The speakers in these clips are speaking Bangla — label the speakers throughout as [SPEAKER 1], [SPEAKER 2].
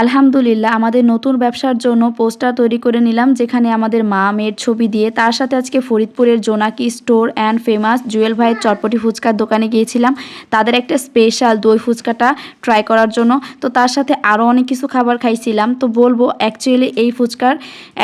[SPEAKER 1] আলহামদুলিল্লাহ, আমাদের নতুন ব্যবসার জন্য পোস্টার তৈরি করে নিলাম, যেখানে আমাদের মা মেয়ের ছবি দিয়ে। তার সাথে আজকে ফরিদপুরের জোনাকি স্টোর অ্যান্ড ফেমাস জুয়েল ভাইয়ের চটপটি ফুচকার দোকানে গিয়েছিলাম। তাদের একটা স্পেশাল দই ফুচকাটা ট্রাই করার জন্য। তো তার সাথে আরও অনেক কিছু খাবার খাইছিলাম। তো বলব অ্যাকচুয়ালি এই ফুচকার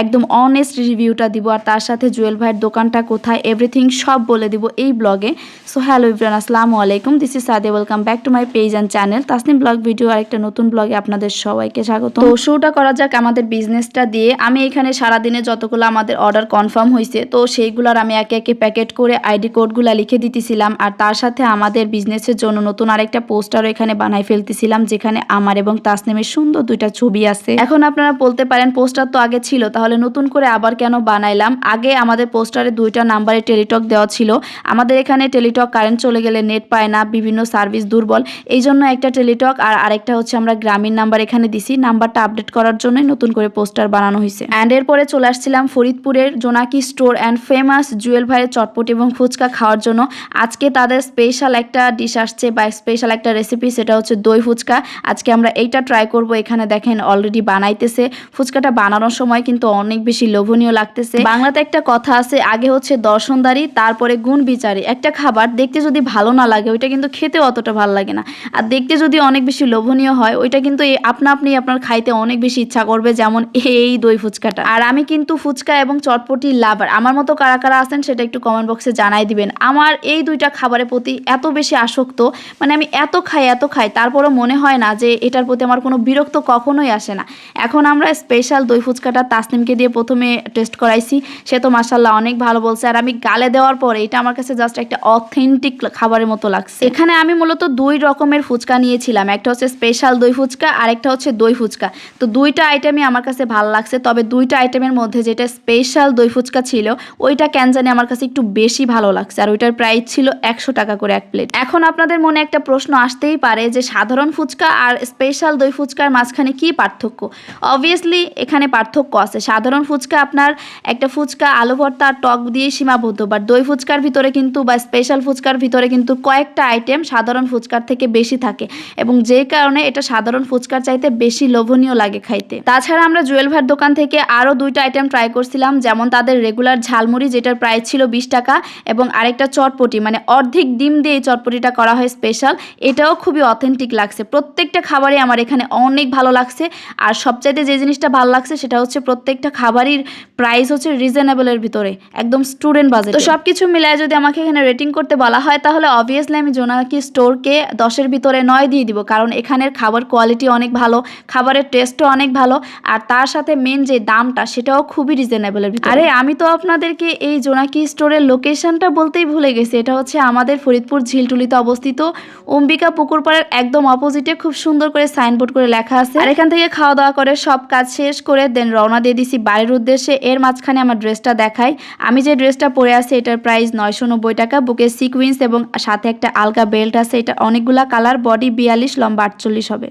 [SPEAKER 1] একদম অনেস্ট রিভিউটা দিব, আর তার সাথে জুয়েল ভাইয়ের দোকানটা কোথায় এভরিথিং সব বলে দিব এই ব্লগে সো হ্যালো ইব্রান আসসালামু আলাইকুম this is Sade welcome back to my page and channel Tasnim blog video আর একটা নতুন ব্লগে আপনাদের সবাইকে স্বাগত তো শুরুটা করা যাক আমাদের বিজনেসটা দিয়ে। আমি এখানে সারাদিনে যতগুলো আমাদের অর্ডার কনফার্ম হয়েছে তো সেইগুলোর আমি একে একে প্যাকেট করে আইডি কোডগুলো লিখে দিতেছিলাম। আর তার সাথে আমাদের বিজনেসের জন্য নতুন আরেকটা পোস্টারও এখানে বানাই ফেলতেছিলাম, যেখানে আমার এবং তাসনিমের সুন্দর দুইটা ছবি আছে। এখন আপনারা বলতে পারেন পোস্টার তো আগে ছিল, তাহলে নতুন করে আবার কেন বানাইলাম? আগে আমাদের পোস্টারে দুইটা নাম্বারে টেলিটক দেওয়া ছিল। আমাদের এখানে টেলিটক কারেন্ট চলে গেলে নেট পায় না, বিভিন্ন সার্ভিস দুর্বল। এই জন্য একটা টেলিটক আর আরেকটা হচ্ছে আমরা গ্রামীণ নাম্বার এখানে দিছি। নাম্বারটা আপডেট করার জন্যই নতুন করে পোস্টার বানানো হয়েছে অ্যান্ড এরপরে চলে আসছিলাম ফরিদপুরের জোনাকি স্টোর অ্যান্ড ফেমাস জুয়েল ভাইয়ের চটপটি এবং ফুচকা খাওয়ার জন্য। আজকে তাদের স্পেশাল একটা ডিশ আসছে বা স্পেশাল একটা রেসিপি সেটা হচ্ছে দই ফুচকা। আজকে আমরা এইটা ট্রাই করব, এখানে দেখেন অলরেডি বানাইতেছে। ফুচকাটা বানানোর সময় কিন্তু অনেক বেশি লোভনীয় লাগতেছে। বাংলাতে একটা কথা আছে, আগে হচ্ছে দর্শনদারি, তারপরে গুণ বিচারি। একটা খাবার দেখতে যদি ভালো না লাগে, ওইটা কিন্তু খেতে অতটা ভালো লাগে না। আর দেখতে যদি অনেক বেশি লোভনীয় হয়, ওইটা কিন্তু আপনা আপনি আপনার খাইতে অনেক বেশি ইচ্ছা করবে, যেমন এই দই ফুচকাটা। আর আমি কিন্তু ফুচকা এবং চটপটি লাভার। আমার মতো কারা কারা আছেন সেটা একটু কমেন্ট বক্সে জানাই দিবেন। আমার এই দুইটা খাবারের প্রতি এত বেশি আসক্ত মানে আমি এত খাই এত খাই, তারপরও মনে হয় না যে এটার প্রতি আমার কোনো বিরক্ত কখনোই আসে না। এখন আমরা স্পেশাল দই ফুচকাটা তাসনিমকে দিয়ে প্রথমে টেস্ট করাইছি। সে তো মাসাল্লাহ অনেক ভালো বলছে। আর আমি গালে দেওয়ার পরে এটা আমার কাছে জাস্ট একটা অথেন্টিক খাবারের মতো লাগছে। এখানে আমি মূলত দুই রকমের ফুচকা নিয়েছিলাম। একটা হচ্ছে স্পেশাল দই ফুচকা আর একটা হচ্ছে দই ফুচকা। তো দুইটা আইটেমই আমার কাছে ভালো লাগছে, তবে দুইটা আইটেমের মধ্যে যেটা স্পেশাল দই ফুচকা ছিল, ওইটা কেন জানি আমার কাছে একটু বেশি ভালো লাগছে, আর ওইটার প্রাইস ছিল একশো টাকা করে এক প্লেট এখন আপনাদের মনে একটা প্রশ্ন আসতেই পারে যে, সাধারণ ফুচকা আর স্পেশাল দই ফুচকার মাঝখানে কি পার্থক্য? অবভিয়াসলি এখানে পার্থক্য আছে। সাধারণ ফুচকা আপনার একটা ফুচকা আলু ভর্তা আর টক দিয়ে সীমাবদ্ধ বাট দই ফুচকার ভিতরে কিন্তু বা স্পেশাল ফুচকার ভিতরে কিন্তু কয়েকটা আইটেম সাধারণ ফুচকার থেকে বেশি থাকে, এবং যে কারণে এটা সাধারণ ফুচকার চাইতে বেশি লোভনীয় লাগে খাইতে। তাছাড়া আমরা জুয়েল ভাইয়ের দোকান থেকে আরও দুইটা আইটেম ট্রাই করছিলাম, যেমন তাদের রেগুলার ঝালমুড়ি, যেটার প্রাইস ছিল বিশ টাকা, এবং আরেকটা চটপটি মানে অর্ধেক ডিম দিয়ে এই চটপটিটা করা হয় স্পেশাল এটাও খুবই অথেন্টিক লাগছে। প্রত্যেকটা খাবারই আমার এখানে অনেক ভালো লাগছে। আর সবচাইতে যে জিনিসটা ভালো লাগছে, সেটা হচ্ছে প্রত্যেকটা খাবারই প্রাইস হচ্ছে রিজনেবলের ভিতরে, একদম স্টুডেন্ট বাজেট তো সব কিছু মিলায় যদি আমাকে এখানে রেটিং করতে বলা হয়, তাহলে অবভিয়াসলি আমি জোনাকি স্টোরকে দশের ভিতরে নয় দিয়ে দিব, কারণ এখানের খাবার কোয়ালিটি অনেক ভালো। খাবারের টেস্টও অনেক ভালো আর তার সাথে মেন যে দামটা সেটাও খুবই রিজনেবলের আরে আমি তো আপনাদেরকে এই জোনাকি স্টোরের লোকেশনটা বলতেই ভুলে গেছি। এটা হচ্ছে আমাদের ফরিদপুর ঝিলটুলিতে অবস্থিত। অম্বিকা পুকুর পাড়ের একদম অপোজিটে খুব সুন্দর করে সাইনবোর্ড করে লেখা আছে। আর এখান থেকে খাওয়া দাওয়া করে সব কাজ শেষ করে দেন রওনা দিয়ে দিছি বাড়ির উদ্দেশ্যে। এর মাঝখানে আমার ড্রেসটা দেখাই। আমি যে ড্রেসটা পরে আছি এটার প্রাইস নয়শো নব্বই টাকা। বুকে সিকুইন্স এবং সাথে একটা আলগা বেল্ট আছে। এটা অনেকগুলা কালার বডি বিয়াল্লিশ লম্বা আটচল্লিশ হবে।